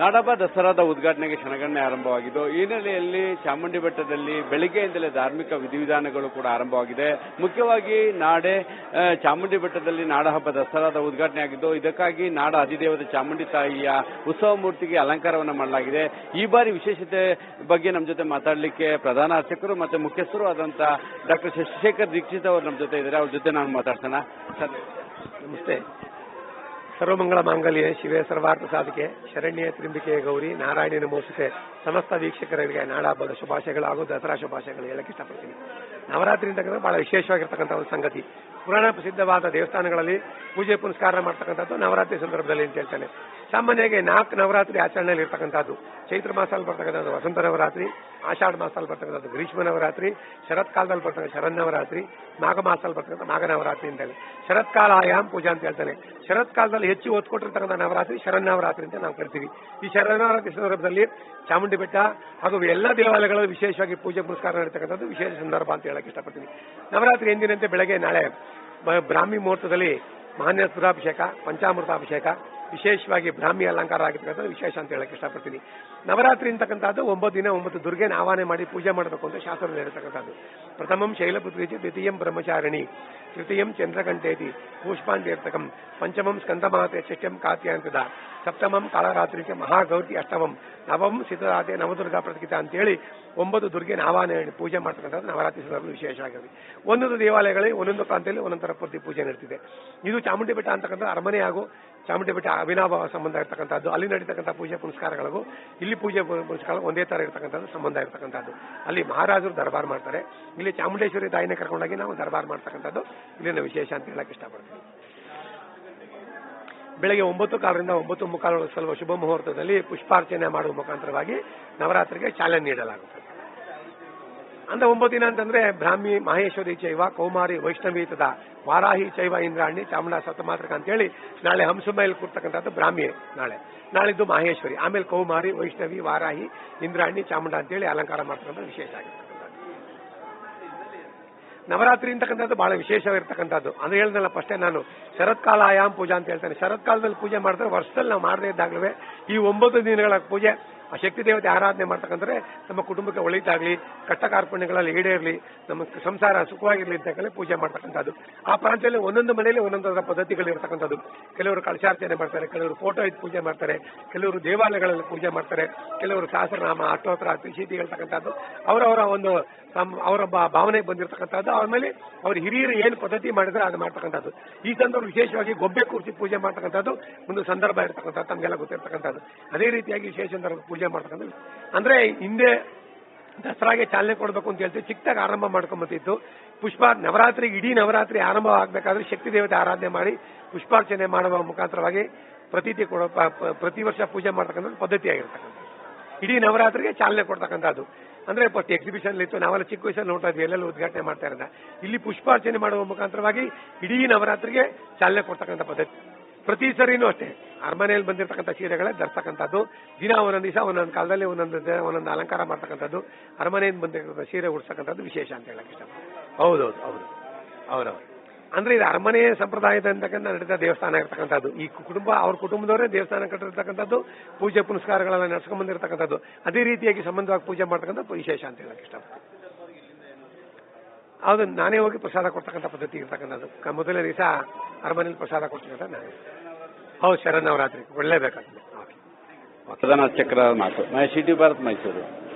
ನಾಡಹಬ್ಬ ದಸರಾದ ಉದ್ಘಾಟನೆಗೆ ಕ್ಷಣಗಣನೆ ಆರಂಭವಾಗಿದ್ದು, ಈ ಹಿನ್ನೆಲೆಯಲ್ಲಿ ಚಾಮುಂಡಿ ಬೆಟ್ಟದಲ್ಲಿ ಬೆಳಿಗ್ಗೆಯಿಂದಲೇ ಧಾರ್ಮಿಕ ವಿಧಿವಿಧಾನಗಳು ಕೂಡ ಆರಂಭವಾಗಿದೆ. ಮುಖ್ಯವಾಗಿ ನಾಡೆ ಚಾಮುಂಡಿ ಬೆಟ್ಟದಲ್ಲಿ ನಾಡಹಬ್ಬ ದಸರಾದ ಉದ್ಘಾಟನೆ ಆಗಿದ್ದು, ಇದಕ್ಕಾಗಿ ನಾಡ ಅಧಿದೇವತೆ ಚಾಮುಂಡಿ ತಾಯಿಯ ಉತ್ಸವ ಮೂರ್ತಿಗೆ ಅಲಂಕಾರವನ್ನು ಮಾಡಲಾಗಿದೆ. ಈ ಬಾರಿ ವಿಶೇಷತೆ ಬಗ್ಗೆ ನಮ್ಮ ಜೊತೆ ಮಾತಾಡಲಿಕ್ಕೆ ಪ್ರಧಾನ ಅರ್ಚಕರು ಮತ್ತು ಮುಖ್ಯಸ್ಥರು ಆದಂತಹ ಡಾಕ್ಟರ್ ಶಶಿಶೇಖರ್ ದೀಕ್ಷಿತ್ ಅವರು ನಮ್ಮ ಜೊತೆ ಇದ್ದಾರೆ. ಅವ್ರ ಜೊತೆ ನಾನು ಮಾತಾಡ್ಸೋಣ. ಸರ್, ನಮಸ್ತೆ. ಸರ್ವಮಂಗಳ ಮಾಂಗಲ್ಯ, ಶಿವೆ ಸರ್ವಾರ್ಥ ಸಾಧಿಕೆ, ಶರಣ್ಯ ತ್ರಿಂಬಿಕೆ ಗೌರಿ, ನಾರಾಯಣಿ ಮೋಸಿಸೆ ಸಮಸ್ತ ವೀಕ್ಷಕರಿಗೆ ನಾಡಹಬ್ಬದ ಶುಭಾಶಯಗಳು ಹಾಗೂ ದಸರಾ ಶುಭಾಶಯಗಳು ಹೇಳಕ್ಕೆ ಇಷ್ಟಪಡ್ತೀನಿ. ನವರಾತ್ರಿ ಅಂತಕ್ಕಂಥ ಬಹಳ ವಿಶೇಷವಾಗಿರ್ತಕ್ಕಂಥ ಒಂದು ಸಂಗತಿ. ಪುರಾಣ ಪ್ರಸಿದ್ಧವಾದ ದೇವಸ್ಥಾನಗಳಲ್ಲಿ ಪೂಜೆ ಪುನಸ್ಕಾರ ಮಾಡ್ತಕ್ಕಂಥದ್ದು ನವರಾತ್ರಿ ಸಂದರ್ಭದಲ್ಲಿ ಅಂತ ಹೇಳ್ತಾನೆ. ಸಾಮಾನ್ಯವಾಗಿ ನಾಲ್ಕು ನವರಾತ್ರಿ ಆಚರಣೆಯಲ್ಲಿ ಇರ್ತಕ್ಕಂಥದ್ದು. ಚೈತ್ರ ಮಾಸದಲ್ಲಿ ಬರ್ತಕ್ಕಂಥದ್ದು ವಸಂತ ನವರಾತ್ರಿ, ಆಷಾಢ ಮಾಸದಲ್ಲಿ ಬರ್ತಕ್ಕಂಥದ್ದು ಗ್ರೀಷ್ಮ ನವರಾತ್ರಿ ಶರತ್ಕಾಲದಲ್ಲಿ ಬರ್ತಕ್ಕಂಥ ಶರನ್ನವರಾತ್ರಿ ಮಾಘ ಮಾಸದಲ್ಲಿ ಬರ್ತಕ್ಕಂಥ ಮಾಘ ನವರಾತ್ರಿ ಅಂತ ಹೇಳಿ. ಶರತ್ಕಾಲಾಯಾಮ್ ಪೂಜಾ ಅಂತ ಹೇಳ್ತಾನೆ. ಶರತ್ಕಾಲದಲ್ಲಿ ಹೆಚ್ಚು ಒತ್ತು ಕೊಟ್ಟಿರ್ತಕ್ಕಂಥ ನವರಾತ್ರಿ ಶರನ್ನವರಾತ್ರಿ ಅಂತ ನಾವು ಕರಿತೀವಿ. ಈ ಶರನ್ನವರಾತ್ರಿ ಸಂದರ್ಭದಲ್ಲಿ ಚಾಮುಂಡಿ ಬೆಟ್ಟ ಹಾಗೂ ಎಲ್ಲ ದೇವಾಲಯಗಳಲ್ಲಿ ವಿಶೇಷವಾಗಿ ಪೂಜೆ ಪುರಸ್ಕಾರ ನಡೀತಕ್ಕಂಥದ್ದು ವಿಶೇಷ ಸಂದರ್ಭ ಅಂತ ಹೇಳಕ್ ಇಷ್ಟಪಡ್ತೀನಿ. ನವರಾತ್ರಿ ಎಂದಿನಂತೆ ಬೆಳಗ್ಗೆ ನಾಳೆ ಬ್ರಾಹ್ಮಿ ಮುಹೂರ್ತದಲ್ಲಿ ಮಾನ್ಯ ಸುರಾಭಿಷೇಕ ಪಂಚಾಮೃತಾಭಿಷೇಕ, ವಿಶೇಷವಾಗಿ ಬ್ರಾಹ್ಮಿ ಅಲಂಕಾರ ಆಗಿರ್ತಕ್ಕಂಥ ವಿಶೇಷ ಅಂತ ಹೇಳಕ್ ಇಷ್ಟಪಡ್ತೀನಿ. ನವರಾತ್ರಿ ಅಂತಕ್ಕಂಥದ್ದು ಒಂಬತ್ತು ದಿನ ಒಂಬತ್ತು ದುರ್ಗೆನ ಆಹ್ವಾನ ಮಾಡಿ ಪೂಜೆ ಮಾಡಬೇಕು ಅಂತ ಶಾಸ್ತ್ರದಲ್ಲಿ ಇರತಕ್ಕಂಥದ್ದು ಪ್ರಥಮಂ ಶೈಲಪುತ್ರಿ ದ್ವಿತೀಯಂ ಬ್ರಹ್ಮಚಾರಿಣಿ. ತೃತೀಯಂ ಚಂದ್ರಕಂಠೇತಿ ಪುಷ್ಪಾಂತೀರ್ಥಕಂ ಪಂಚಮಂ ಸ್ಕಂದಮಾತೆ ಷಷ್ಠ್ಯಂ ಕಾತ್ಯಾಂತದ ಸಪ್ತಮಂ ಕಾಳರಾತ್ರಿಗೆ ಮಹಾಗೌರಿ ಅಷ್ಟಮಂ ನವಂ ಸಿದ್ಧರಾತೆ ನವದುರ್ಗಾ ಪ್ರತಿಕಿತ ಅಂತೇಳಿ, ಒಂಬತ್ತು ದುರ್ಗೆ ಮಾಡಿ ಪೂಜೆ ಮಾಡ್ತಕ್ಕಂಥದ್ದು ನವರಾತ್ರಿ ಸಂದರ್ಭದಲ್ಲಿ ವಿಶೇಷ ಆಗಿದೆ ಒಂದೊಂದು ದೇವಾಲಯಗಳಲ್ಲಿ, ಒಂದೊಂದು ಪ್ರಾಂತ್ಯದಲ್ಲಿ ಒಂದೊಂದು ಥರ ಪ್ರತಿ ಪೂಜೆ ನಡೀತಿದೆ. ಇದು ಚಾಮುಂಡಿ ಬೆಟ್ಟ ಅಂತಕ್ಕಂಥ ಅರಮನೆ ಹಾಗೂ ಚಾಮುಂಡಿ ಬೆಟ್ಟ ಅವಿನಾಭಾವ ಸಂಬಂಧ ಇರತಕ್ಕಂಥದ್ದು. ಅಲ್ಲಿ ನಡೀತಕ್ಕಂಥ ಪೂಜೆ ಪುನಸ್ಕಾರಗಳಿಗೂ, ಇಲ್ಲಿ ಪೂಜೆ ಪುನಸ್ಕಾರ ಒಂದೇ ತರ ಇರತಕ್ಕಂಥದ್ದು ಸಂಬಂಧ ಇರತಕ್ಕಂಥದ್ದು. ಅಲ್ಲಿ ಮಹಾರಾಜರು ದರ್ಬಾರ್ ಮಾಡ್ತಾರೆ. ಇಲ್ಲಿ ಚಾಮುಂಡೇಶ್ವರಿ ತಾಯಿನೇ ಕರ್ಕೊಂಡೋಗಿ ನಾವು ದರ್ಬಾರ್ ಮಾಡ್ತಕ್ಕಂಥದ್ದು. ಇಲ್ಲಿನ ವಿಶೇಷ ಅಂತ ಹೇಳಕ್ ಇಷ್ಟಪಡ್ತೀನಿ. ಬೆಳಗ್ಗೆ ಒಂಬತ್ತು ಕಾಲರಿಂದ ಒಂಬತ್ತು ಮುಕ್ಕಾಲು ಸ್ವಲ್ಪ ಶುಭ ಮುಹೂರ್ತದಲ್ಲಿ ಪುಷ್ಪಾರ್ಚನೆ ಮಾಡುವ ಮುಖಾಂತರವಾಗಿ ನವರಾತ್ರಿಗೆ ಚಾಲನೆ ನೀಡಲಾಗುತ್ತದೆ. ಅಂದ ಒಂಬತ್ತು ದಿನ ಅಂತಂದ್ರೆ ಬ್ರಾಹ್ಮಿ ಮಹೇಶ್ವರಿ ಚೈವ, ಕೌಮಾರಿ ವೈಷ್ಣವಿ ತದ ವಾರಾಹಿ ಚೈವ ಇಂದ್ರಾಣಿ, ಚಾಮುಂಡ ಸತಮಾತ್ರಕ ಅಂತೇಳಿ ನಾಳೆ ಹಂಸ ಮೇಲೆ ಕೂರ್ತಕ್ಕಂಥದ್ದು ಬ್ರಾಹ್ಮಿ ನಾಳೆ. ನಾಳಿದ್ದು ಮಹೇಶ್ವರಿ, ಆಮೇಲೆ ಕೌಮಾರಿ, ವೈಷ್ಣವಿ, ವಾರಾಹಿ, ಇಂದ್ರಾಣಿ, ಚಾಮುಂಡ ಅಂತೇಳಿ ಅಲಂಕಾರ ಮಾಡ್ತಕ್ಕಂಥ ವಿಶೇಷ ಆಗಿರ್ತಕ್ಕಂಥದ್ದು ನವರಾತ್ರಿ ಅಂತಕ್ಕಂಥದ್ದು ಬಹಳ ವಿಶೇಷವಾಗಿರ್ತಕ್ಕಂಥದ್ದು. ಅಂದ್ರೆ ಹೇಳ್ದಲ್ಲ ಫಸ್ಟೇ ನಾನು, ಶರತ್ಕಾಲ ಆಯಾಮ್ ಪೂಜಾ ಅಂತ ಹೇಳ್ತೇನೆ. ಶರತ್ಕಾಲದಲ್ಲಿ ಪೂಜೆ ಮಾಡಿದ್ರೆ ವರ್ಷದಲ್ಲಿ ನಾವು ಮಾಡದೇ ಇದ್ದಾಗಲೇ ಈ ಒಂಬತ್ತು ದಿನಗಳ ಪೂಜೆ. ಆ ಶಕ್ತಿ ದೇವತೆ ಆರಾಧನೆ ಮಾಡ್ತಕ್ಕಂದ್ರೆ ನಮ್ಮ ಕುಟುಂಬಕ್ಕೆ ಒಳಿತಾಗ್ಲಿ, ಕಟ್ಟ ಕಾರ್ಪಣ್ಯಗಳಲ್ಲಿ ಈಡೇರ್ಲಿ, ನಮ್ಮ ಸಂಸಾರ ಸುಖವಾಗಿರ್ಲಿ ಅಂತ ಪೂಜೆ ಮಾಡ್ತಕ್ಕಂಥದ್ದು. ಆ ಪ್ರಾಂತ್ಯದಲ್ಲಿ ಒಂದೊಂದು ಮನೆಯಲ್ಲಿ ಒಂದೊಂದರ ಪದ್ಧತಿಗಳು ಇರ್ತಕ್ಕಂಥದ್ದು. ಕೆಲವರು ಕಳಶಾರ್ಚನೆ ಮಾಡ್ತಾರೆ, ಕೆಲವರು ಫೋಟೋ ಇದ್ದು ಪೂಜೆ ಮಾಡ್ತಾರೆ, ಕೆಲವರು ದೇವಾಲಯಗಳಲ್ಲಿ ಪೂಜೆ ಮಾಡ್ತಾರೆ, ಕೆಲವರು ಸಹಸ್ರನಾಮ, ಅಷ್ಟೋತ್ತರ, ತ್ರಿಶೀತಿ ಹೇಳ್ತಕ್ಕಂಥದ್ದು. ಅವರವರ ಒಂದು ಅವರ ಭಾವನೆ ಬಂದಿರತಕ್ಕಂಥದ್ದು. ಆಮೇಲೆ ಮೇಲೆ ಅವ್ರ ಹಿರಿಯರು ಏನು ಪದ್ಧತಿ ಮಾಡಿದ್ರೆ ಅದು ಮಾಡ್ತಕ್ಕಂಥದ್ದು. ಈ ಸಂದರ್ಭ ವಿಶೇಷವಾಗಿ ಗೊಬ್ಬೆ ಕೂರಿಸಿ ಪೂಜೆ ಮಾಡ್ತಕ್ಕಂಥದ್ದು, ಒಂದು ಸಂದರ್ಭ ಇರ್ತಕ್ಕಂಥದ್ದು, ತಮಗೆಲ್ಲ ಗೊತ್ತಿರತಕ್ಕಂಥದ್ದು. ಅದೇ ರೀತಿಯಾಗಿ ವಿಶೇಷ ಸಂದರ್ಭ ಪೂಜೆ ಮಾಡ್ತಕ್ಕಂಥ ಅಂದ್ರೆ ಹಿಂದೆ ದಸರಾಗೆ ಚಾಲನೆ ಕೊಡಬೇಕು ಅಂತ ಹೇಳ್ತೀವಿ. ಚಿಕ್ಕದಾಗಿ ಆರಂಭ ಮಾಡ್ಕೊಂಬತ್ತಿತ್ತು. ಪುಷ್ಪ ನವರಾತ್ರಿ, ಇಡೀ ನವರಾತ್ರಿ ಆರಂಭ ಆಗಬೇಕಾದ್ರೆ ಶಕ್ತಿ ದೇವತೆ ಆರಾಧನೆ ಮಾಡಿ ಪುಷ್ಪಾರ್ಚನೆ ಮಾಡುವ ಮುಖಾಂತರವಾಗಿ ಪ್ರತೀತಿ ಕೊಡೋ ಪ್ರತಿ ವರ್ಷ ಪೂಜೆ ಮಾಡ್ತಕ್ಕಂಥ ಪದ್ಧತಿ ಆಗಿರ್ತಕ್ಕಂಥ ಇಡೀ ನವರಾತ್ರಿಗೆ ಚಾಲನೆ ಕೊಡ್ತಕ್ಕಂಥದ್ದು. ಅಂದ್ರೆ ಫಸ್ಟ್ ಎಕ್ಸಿಬಿಷನ್ ಇತ್ತು. ನಾವೆಲ್ಲ ಚಿಕ್ಕ ವಯಸ್ಸಲ್ಲಿ ನೋಡ್ತಾ ಇದ್ವಿ. ಎಲ್ಲೆಲ್ಲ ಉದ್ಘಾಟನೆ ಮಾಡ್ತಾ ಇರೋದ ಇಲ್ಲಿ ಪುಷ್ಪಾರ್ಚನೆ ಮಾಡುವ ಮುಖಾಂತರವಾಗಿ ಇಡೀ ನವರಾತ್ರಿಗೆ ಚಾಲನೆ ಕೊಡ್ತಕ್ಕಂಥ ಪದ್ಧತಿ. ಪ್ರತಿ ಸರಿನೂ ಅಷ್ಟೇ. ಅರಮನೆಯಲ್ಲಿ ಬಂದಿರತಕ್ಕಂಥ ಸೀರೆಗಳೇ ಧರಿಸ್ತಕ್ಕಂಥದ್ದು. ದಿನ ಒಂದೊಂದು ದಿವಸ ಒಂದೊಂದು ಕಾಲದಲ್ಲಿ ಒಂದೊಂದು ಒಂದೊಂದು ಅಲಂಕಾರ ಮಾಡ್ತಕ್ಕಂಥದ್ದು. ಅರಮನೆಯಿಂದ ಬಂದಿರತಕ್ಕಂಥ ಸೀರೆ ಉಡ್ಸಕ್ಕಂಥದ್ದು ವಿಶೇಷ ಅಂತ ಹೇಳಕ್ ಇಷ್ಟ ಹೌದೌದು ಹೌದು. ಹೌದೌದು ಅಂದ್ರೆ ಇದು ಅರಮನೆ ಸಂಪ್ರದಾಯದ ಅಂತಕ್ಕಂಥ ನಡೆದ ದೇವಸ್ಥಾನ ಇರತಕ್ಕಂಥದ್ದು ಈ ಕುಟುಂಬ ಅವ್ರ ಕುಟುಂಬದವರೇ ದೇವಸ್ಥಾನ ಕಟ್ಟಿರ್ತಕ್ಕಂಥದ್ದು ಪೂಜೆ ಪುನಸ್ಕಾರಗಳನ್ನ ನಡೆಸ್ಕೊಂಡ್ ಬಂದಿರತಕ್ಕಂಥದ್ದು. ಅದೇ ರೀತಿಯಾಗಿ ಸಂಬಂಧವಾಗಿ ಪೂಜೆ ಮಾಡ್ತಕ್ಕಂಥ ವಿಶೇಷ ಅಂತ ಹೇಳಕ್ ಇಷ್ಟಪಡ್ತೀನಿ. ಹೌದು, ನಾನೇ ಹೋಗಿ ಪ್ರಸಾದ ಕೊಡ್ತಕ್ಕಂಥ ಪದ್ಧತಿ ಇರ್ತಕ್ಕಂಥದ್ದು. ಮೊದಲನೇ ದಿವಸ ಅರಮನೆಯಲ್ಲಿ ಪ್ರಸಾದ ಕೊಡ್ತಕ್ಕಂಥ ನಾನೇ. ಹೌದು, ಶರನ್ನವರಾತ್ರಿ. ಒಳ್ಳೇಬೇಕಾಗ್ತದೆ ಮತದಾನ ಚಕ್ರ ಮಾತು ಮಹೇಶ್ ಟಿ ಭಾರತ್ ಮೈಸೂರು.